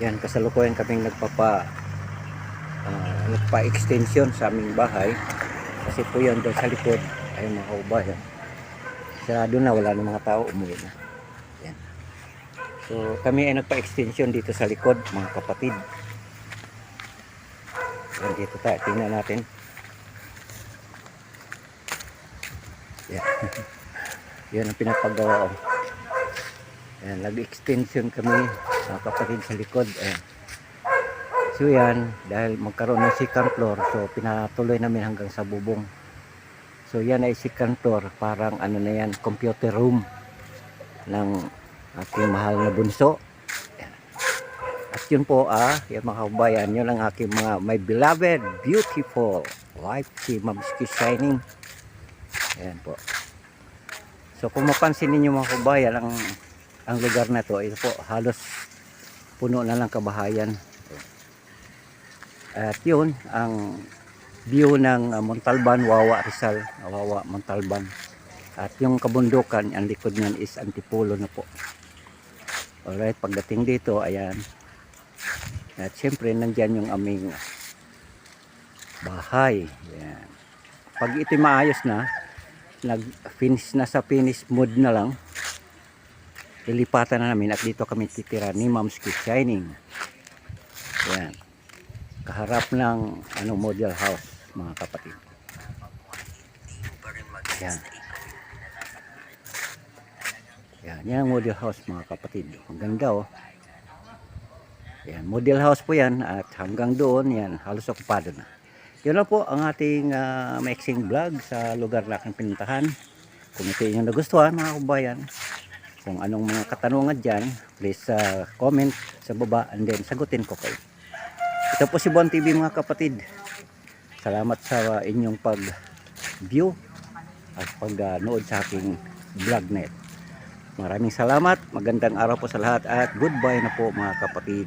Yan, kasalukuyan kaming nagpapa ah, nagpa-extension sa aming bahay. Kasi po yan doon sa likod ay mga kaubayan. Sarado na, wala na mga tao, umuwi na. Yan. So kami ay nagpa-extension dito sa likod, mga kapatid. Yan, dito tayo, tingnan natin. Yan. yan ang pinapagawa ko. Ayan, nag-extension kami mga kapatid sa likod. Ayan. So yan, dahil magkaroon ng second floor, so pinatuloy namin hanggang sa bubong. So yan ay second floor, parang ano na yan, computer room ng aking mahal na bunso. Ayan. At yun po ah, yung mga kabayan, yun ang aking mga, my beloved, beautiful wife, si Ma'am Ski Shining. Ayan po. So kung mapansin ninyo mga kabayan, ang ang lugar na to, ito po, halos puno na lang kabahayan. At yun, ang view ng uh, Montalban, Wawa, Rizal, Wawa, Montalban. At yung kabundukan, ang likod niyan is Antipolo na po. Alright, pagdating dito, ayan. At syempre, nandyan yung aming bahay. Ayan. Pag ito maayos na, nag-finish na sa finish mode na lang, ilipatan na namin at dito kami titira ni Mom's Kid Shining. Yan. Kaharap ng ano model house mga kapatid. Yan. Yan, yan model house mga kapatid. Ang ganda oh. Yan, model house po yan at hanggang doon yan halos okupado na. Yun lang po ang ating uh, mixing vlog sa lugar na aking pinuntahan. Kung ito yung nagustuhan mga kabayan, kung anong mga katanungan dyan, please uh, comment sa baba and then sagutin ko kayo. Ito po si Bon TV mga kapatid. Salamat sa inyong pag-view at pag-nood sa aking vlog net. Maraming salamat, magandang araw po sa lahat at goodbye na po mga kapatid.